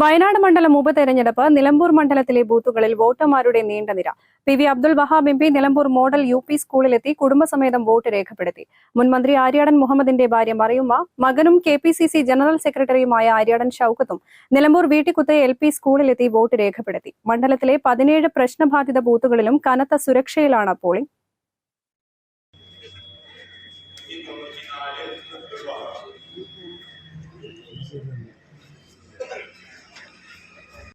Wayanad മണ്ഡലം ഉപതെരഞ്ഞെടുപ്പ് നിലമ്പൂർ മണ്ഡലത്തിലെ ബൂത്തുകളിൽ വോട്ടർമാരുടെ നീണ്ട നിര. P V Abdul Wahab M P Nilambur model U P സ്കൂളിലെത്തി കുടുംബസമേതം വോട്ട് രേഖപ്പെടുത്തി. മുൻമന്ത്രി ആര്യാടൻ മുഹമ്മദിന്റെ ഭാര്യ മറിയുമ്മ മകനും K P C C general സെക്രട്ടറിയുമായ ആര്യാടൻ ഷൌക്കത്തും നിലമ്പൂർ വീട്ടിക്കുത്ത് എൽ പി സ്കൂളിലെത്തി വോട്ട് രേഖപ്പെടുത്തി. മണ്ഡലത്തിലെ പതിനേഴ് പ്രശ്നബാധിത ബൂത്തുകളിലും കനത്ത സുരക്ഷയിലാണ് പോളിംഗ്.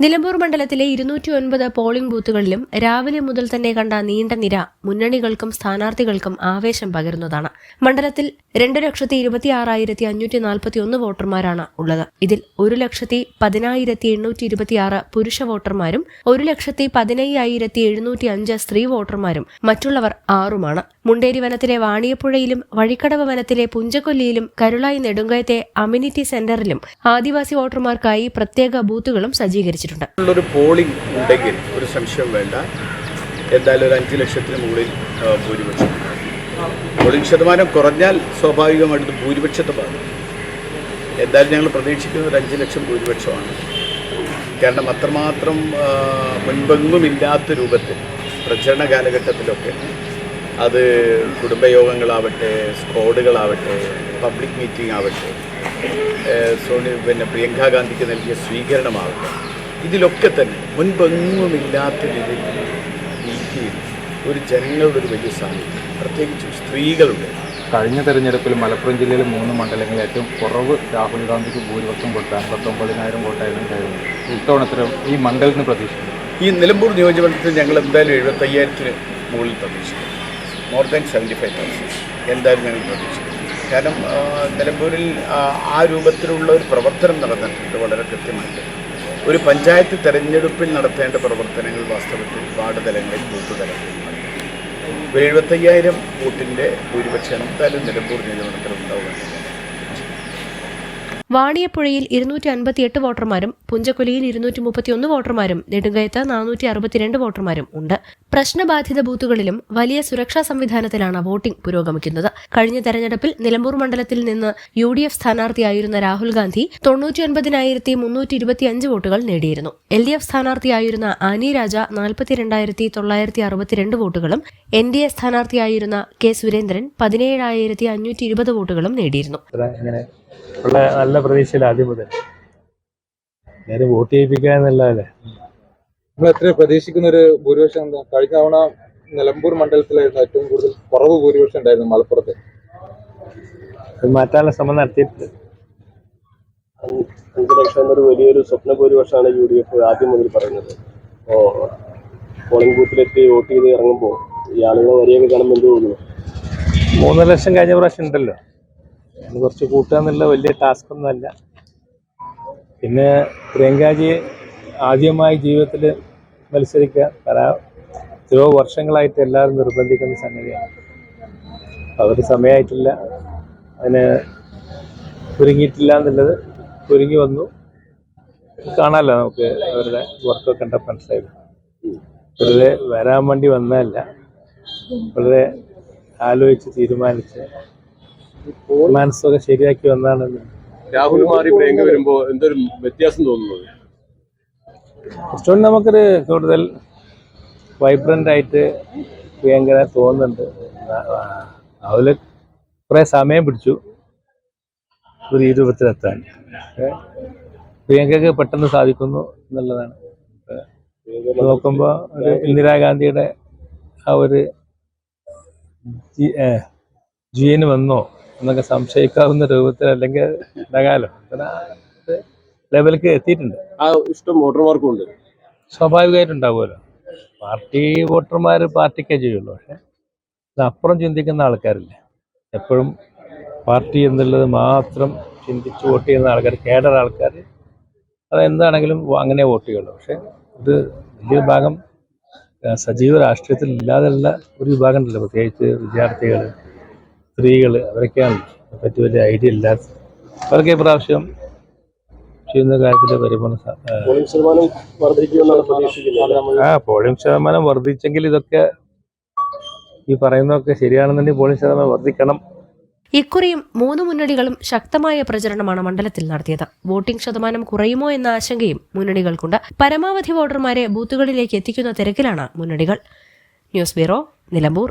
നിലമ്പൂർ മണ്ഡലത്തിലെ ഇരുന്നൂറ്റി ഒൻപത് പോളിംഗ് ബൂത്തുകളിലും രാവിലെ മുതൽ തന്നെ കണ്ട നീണ്ട നിര മുന്നണികൾക്കും സ്ഥാനാർത്ഥികൾക്കും ആവേശം പകരുന്നതാണ്. മണ്ഡലത്തിൽ രണ്ട് ലക്ഷത്തി ഇരുപത്തി ആറായിരത്തി അഞ്ഞൂറ്റി നാൽപ്പത്തി ഒന്ന് വോട്ടർമാരാണ് ഉള്ളത്. ഇതിൽ ഒരു ലക്ഷത്തി പതിനായിരത്തി എണ്ണൂറ്റി ഇരുപത്തിയാറ് പുരുഷ വോട്ടർമാരും ഒരു ലക്ഷത്തി പതിനയ്യായിരത്തി എഴുന്നൂറ്റി അഞ്ച് സ്ത്രീ വോട്ടർമാരും മറ്റുള്ളവർ ആറുമാണ്. മുണ്ടേരി വനത്തിലെ വാണിയപ്പുഴയിലും വഴിക്കടവ് വനത്തിലെ പുഞ്ചക്കൊല്ലിയിലും കരുളായി നെടുങ്കയത്തെ അമ്യൂണിറ്റി സെന്ററിലും ആദിവാസി വോട്ടർമാർക്കായി പ്രത്യേക ബൂത്തുകളും സജ്ജീകരിച്ചിട്ടുണ്ട്. എന്തായാലും ഒരു അഞ്ച് ലക്ഷത്തിന് മുകളിൽ ഭൂരിപക്ഷം. പോളിംഗ് ശതമാനം കുറഞ്ഞാൽ സ്വാഭാവികമായിട്ടും ഭൂരിപക്ഷത്തെ ബാധിക്കും. എന്തായാലും ഞങ്ങൾ പ്രതീക്ഷിക്കുന്നത് ഒരു അഞ്ച് ലക്ഷം ഭൂരിപക്ഷമാണ്. കാരണം അത്രമാത്രം മുൻപെങ്ങുമില്ലാത്ത രൂപത്തിൽ പ്രചരണ കാലഘട്ടത്തിലൊക്കെ അത് കുടുംബയോഗങ്ങളാവട്ടെ സ്ക്വാഡുകളാവട്ടെ പബ്ലിക് മീറ്റിംഗ് ആവട്ടെ സോണി പിന്നെ പ്രിയങ്ക ഗാന്ധിക്ക് നൽകിയ സ്വീകരണമാവട്ടെ ഇതിലൊക്കെ തന്നെ മുൻപെങ്ങുമില്ലാത്ത രീതിയിൽ ലീഡ് ഒരു ജനങ്ങളുടെ ഒരു വലിയ സാന്നിധ്യം പ്രത്യേകിച്ചും സ്ത്രീകളുടെ. കഴിഞ്ഞ തെരഞ്ഞെടുപ്പിൽ മലപ്പുറം ജില്ലയിലെ മൂന്ന് മണ്ഡലങ്ങളിൽ ഏറ്റവും കുറവ് രാഹുൽ ഗാന്ധിക്ക് ഭൂരിപക്ഷം കൊടുത്ത അമ്പത്തൊമ്പതിനായിരം വോട്ടായിരുന്നു കഴിഞ്ഞത് ഇത്തവണത്തിലും ഈ മണ്ഡലത്തിന് പ്രതീക്ഷിക്കുന്നു. ഈ നിലമ്പൂർ നിയോജകമണ്ഡലത്തിൽ ഞങ്ങൾ എന്തായാലും എഴുപത്തയ്യായിരത്തിന് മുകളിൽ പ്രതീക്ഷിക്കും more than seventy five thousand എന്തായാലും ഞങ്ങൾ പ്രതീക്ഷിക്കും കാരണം നിലമ്പൂരിൽ ആ, ആ രൂപത്തിലുള്ള ഒരു പ്രവർത്തനം നടന്നിട്ടുണ്ട് വളരെ കൃത്യമായിട്ട്. ഒരു പഞ്ചായത്ത് തെരഞ്ഞെടുപ്പിൽ നടത്തേണ്ട പ്രവർത്തനങ്ങൾ വാസ്തവത്തിൽ വാർഡ് തലങ്ങളിൽ ബൂത്ത് തലങ്ങളിൽ. ഒരു എഴുപത്തയ്യായിരം വോട്ടിന്റെ ഭൂരിപക്ഷം എന്തായാലും നിലമ്പൂർ നിയോജകമണ്ഡലത്തിൽ ഉണ്ടാവുകയാണ് വാണിയപ്പുഴയിൽ ഇരുന്നൂറ്റി അൻപത്തിയെട്ട് വോട്ടർമാരും പുഞ്ചക്കൊലിയിൽ ഇരുന്നൂറ്റി മുപ്പത്തിയൊന്ന് വോട്ടർമാരും നെടുങ്കയത്ത് നാനൂറ്റി അറുപത്തിരണ്ട് വോട്ടർമാരും ഉണ്ട്. പ്രശ്നബാധിത ബൂത്തുകളിലും വലിയ സുരക്ഷാ സംവിധാനത്തിലാണ് വോട്ടിംഗ് പുരോഗമിക്കുന്നത്. കഴിഞ്ഞ തെരഞ്ഞെടുപ്പിൽ നിലമ്പൂർ മണ്ഡലത്തിൽ നിന്ന് യു ഡി എഫ് സ്ഥാനാർത്ഥിയായിരുന്ന രാഹുൽ ഗാന്ധി തൊണ്ണൂറ്റിയൊൻപതിനായിരത്തി മുന്നൂറ്റി ഇരുപത്തിയഞ്ച് വോട്ടുകൾ നേടിയിരുന്നു. എൽ ഡി എഫ് സ്ഥാനാർത്ഥിയായിരുന്ന ആനി രാജ നാൽപ്പത്തിരണ്ടായിരത്തി തൊള്ളായിരത്തി അറുപത്തിരണ്ട് വോട്ടുകളും എൻ ഡി എ സ്ഥാനാർത്ഥിയായിരുന്ന കെ സുരേന്ദ്രൻ പതിനേഴായിരത്തി അഞ്ഞൂറ്റി ഇരുപത് വോട്ടുകളും നേടിയിരുന്നു. ഉള്ള നല്ല പ്രതീക്ഷയിൽ ആദ്യം മുതൽ. നേരെ വോട്ട് ചെയ്യിപ്പിക്കുക അല്ലേ നമ്മൾ എത്ര പ്രതീക്ഷിക്കുന്ന ഒരു ഭൂരിപക്ഷം എന്താ കഴിഞ്ഞ തവണ നിലമ്പൂർ മണ്ഡലത്തിലായിരുന്നു ഏറ്റവും കൂടുതൽ കുറവ് ഭൂരിപക്ഷം ഉണ്ടായിരുന്നു മലപ്പുറത്ത്. അത് മാറ്റാനുള്ള ശ്രമം നടത്തിയിട്ടുണ്ട്. അഞ്ച് ലക്ഷം എന്നൊരു വലിയൊരു സ്വപ്ന ഭൂരിപക്ഷമാണ് യു ഡി എഫ് ആദ്യം മുതൽ പറയുന്നത്. അപ്പോൾ പോളിംഗ് ബൂത്തിലെത്തി വോട്ട് ചെയ്ത് ഇറങ്ങുമ്പോൾ ഈ ആളുകളെ വരിയൊക്കെ കാണുമ്പോൾ എന്ത് തോന്നുന്നു? മൂന്നര ലക്ഷം കഴിഞ്ഞ പ്രാവശ്യം ഉണ്ടല്ലോ. അത് കുറച്ച് കൂട്ടുക എന്നുള്ള വലിയ ടാസ്ക് ഒന്നുമല്ല പിന്നെ പ്രിയങ്കാജി ആദ്യമായി ജീവിതത്തിൽ മത്സരിക്കുക. പല എത്രയോ വർഷങ്ങളായിട്ട് എല്ലാവരും നിർബന്ധിക്കുന്ന സംഗതിയാണ്. അവർ സമയമായിട്ടില്ല അതിന് ഒരുങ്ങിയിട്ടില്ല എന്നുള്ളത് ഒരുങ്ങി വന്നു. കാണാമല്ലോ നമുക്ക് അവരുടെ വർക്കൊക്കെ കണ്ട മനസ്സിലായി വെറുതെ വരാൻ വേണ്ടി വന്നതല്ല. വളരെ ആലോചിച്ച് തീരുമാനിച്ച് മനസ്സൊക്കെ ശരിയാക്കി വന്നാണെന്ന് രാഹുൽ മാറി പ്രിയങ്ക വരുമ്പോൾ എന്തൊരു വ്യത്യാസം തോന്നുന്നത്? കുറച്ചുകൂടി നമുക്കൊരു കൂടുതൽ വൈബ്രന്റ് ആയിട്ട് പ്രിയങ്കര തോന്നുന്നുണ്ട്. അതിൽ കുറേ സമയം പിടിച്ചു. ഒരു ഈ രൂപത്തിലെത്താൻ പക്ഷേ പ്രിയങ്കയ്ക്ക് പെട്ടെന്ന് സാധിക്കുന്നു എന്നുള്ളതാണ്. നോക്കുമ്പോ നോക്കുമ്പോൾ ഒരു ഇന്ദിരാഗാന്ധിയുടെ ആ ഒരു ജീന് വന്നോ? എന്നൊക്കെ സംശയിക്കാവുന്ന രൂപത്തിൽ അല്ലെങ്കിൽ ഉണ്ടാകാലോ ലെവലിക്ക് ലെവലിലേക്ക് എത്തിയിട്ടുണ്ട്. ആ ഇഷ്ടം വോട്ടർമാർക്കും ഉണ്ട്. സ്വാഭാവികമായിട്ടും ഉണ്ടാവുമല്ലോ പാർട്ടി വോട്ടർമാർ പാർട്ടിക്കേ ചെയ്യുള്ളൂ. പക്ഷെ അപ്പുറം ചിന്തിക്കുന്ന ആൾക്കാരില്ല? എപ്പോഴും പാർട്ടി എന്നുള്ളത് മാത്രം ചിന്തിച്ച് വോട്ട് ചെയ്യുന്ന ആൾക്കാർ കേഡർ ആൾക്കാർ അതെന്താണെങ്കിലും അങ്ങനെ വോട്ട് ചെയ്യുള്ളൂ. പക്ഷെ ഇത് വലിയൊരു ഭാഗം സജീവ രാഷ്ട്രീയത്തിൽ ഇല്ലാതെയുള്ള ഒരു വിഭാഗം ഉണ്ടല്ലോ. പ്രത്യേകിച്ച് വിദ്യാർത്ഥികൾ സ്ത്രീകൾ അവരൊക്കെയാണ്. പറ്റി വലിയ ഐഡിയ ഇല്ലാത്ത അവർക്ക് ഇപ്രാവശ്യം ചെയ്യുന്ന കാര്യത്തിൽ പരിപൂർണ ആ പോളിംഗ് ശതമാനം വർദ്ധിച്ചെങ്കിൽ ഇതൊക്കെ ഈ പറയുന്നതൊക്കെ ശരിയാണെന്നുണ്ടെങ്കിൽ പോളിംഗ് ശതമാനം വർദ്ധിക്കണം. ഇക്കുറിയും മൂന്ന് മുന്നണികളും ശക്തമായ പ്രചരണമാണ് മണ്ഡലത്തിൽ നടത്തിയത്. വോട്ടിംഗ് ശതമാനം കുറയുമോ എന്ന ആശങ്കയും മുന്നണികൾക്കുണ്ട്. പരമാവധി വോട്ടർമാരെ ബൂത്തുകളിലേക്ക് എത്തിക്കുന്ന തിരക്കിലാണ് മുന്നണികൾ. News bureau Nilambur.